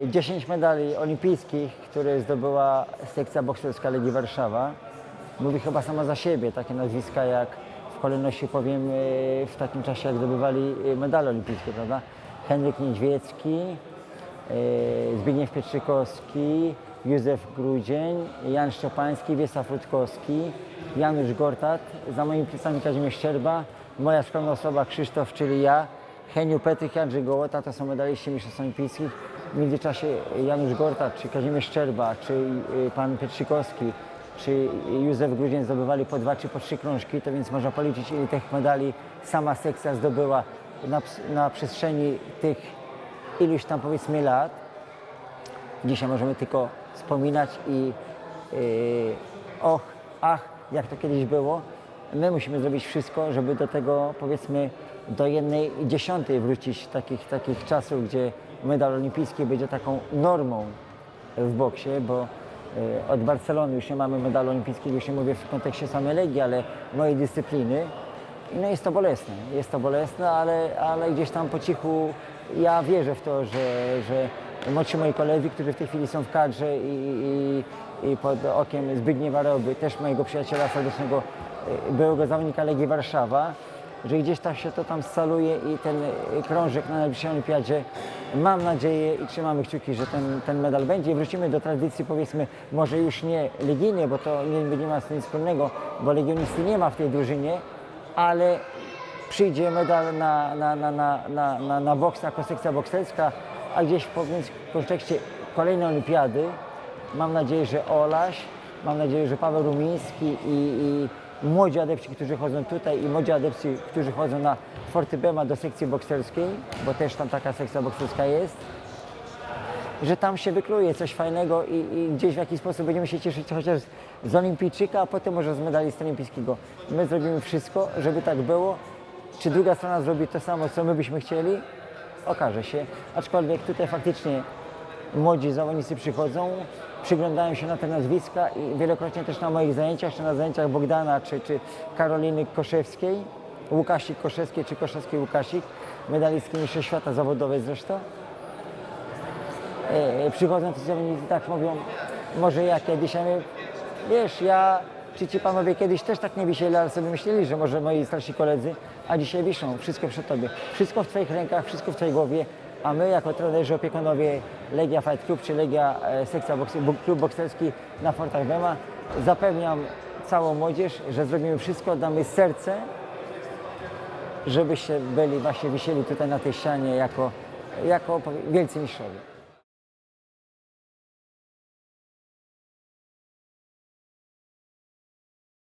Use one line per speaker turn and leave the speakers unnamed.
10 medali olimpijskich, które zdobyła sekcja bokserska Legii Warszawa, mówi chyba sama za siebie. Takie nazwiska jak w kolejności powiem e, w takim czasie, jak zdobywali e, medale olimpijskie, prawda? Henryk Niedźwiecki, e, Zbigniew Pietrzykowski, Józef Grudzień, Jan Szczepański, Wiesław Rutkowski, Janusz Gortat, za moimi plecami Kazimierz Szczerba, moja skromna osoba Krzysztof, czyli ja, Heniu Petrych, Andrzej Gołota, to są medaliści mistrzostw olimpijskich. W międzyczasie Janusz Gortat, czy Kazimierz Szczerba, czy y, pan Pietrzykowski, czy Józef Grudzień zdobywali po dwa czy po trzy krążki, to więc można policzyć, ile tych medali sama sekcja zdobyła na, na przestrzeni tych iluś tam powiedzmy lat. Dzisiaj możemy tylko wspominać i yy, och, ach, jak to kiedyś było. My musimy zrobić wszystko, żeby do tego powiedzmy do jednej dziesiątej wrócić takich, takich czasów, gdzie medal olimpijski będzie taką normą w boksie, bo yy, od Barcelony już nie mamy medalu olimpijskiego, już nie mówię w kontekście samej Legii, ale mojej dyscypliny. No jest to bolesne, jest to bolesne, ale, ale gdzieś tam po cichu ja wierzę w to, że, że młodsi moi koledzy, którzy w tej chwili są w kadrze i, i, i pod okiem Zbigniewa Roby, też mojego przyjaciela serdecznego, byłego zawodnika Legii Warszawa, że gdzieś tak się to tam scaluje i ten y, krążek na najbliższej olimpiadzie, mam nadzieję i trzymamy kciuki, że ten, ten medal będzie. I wrócimy do tradycji powiedzmy, może już nie legijnej, bo to nie, nie ma z tym nic wspólnego, bo legionisty nie ma w tej drużynie, ale przyjdzie medal na, na, na, na, na, na, na boks, jako sekcja bokserska, a gdzieś w kontekście kolejnej olimpiady mam nadzieję, że Olaś, mam nadzieję, że Paweł Rumiński i, i młodzi adepci, którzy chodzą tutaj i młodzi adepci, którzy chodzą na Fortybema do sekcji bokserskiej, bo też tam taka sekcja bokserska jest, że tam się wykluje coś fajnego i, i gdzieś w jakiś sposób będziemy się cieszyć chociaż z olimpijczyka, a potem może z medalisty olimpijskiego. My zrobimy wszystko, żeby tak było. Czy druga strona zrobi to samo, co my byśmy chcieli? Okaże się. Aczkolwiek tutaj faktycznie młodzi zawodnicy przychodzą, przyglądają się na te nazwiska i wielokrotnie też na moich zajęciach, czy na zajęciach Bogdana, czy, czy Karoliny Koszewskiej, Łukasik Koszewskiej, czy Koszewskiej Łukasik, medalistki mistrzostw świata zawodowej zresztą, e, przychodzą ci zawodnicy tak mówią, może ja kiedyś, a my, wiesz, ja, czy ci panowie kiedyś też tak nie wisieli, ale sobie myśleli, że może moi starsi koledzy, a dzisiaj wiszą, wszystko przed tobie, wszystko w twoich rękach, wszystko w twojej głowie, a my jako trenerzy, opiekunowie Legia Fight Club, czy Legia e, Sekcja Boks, Klub Bokserski na Fortach Bema, zapewniam całą młodzież, że zrobimy wszystko, damy serce, żebyście byli właśnie wisieli tutaj na tej ścianie jako, jako wielcy mistrzowie.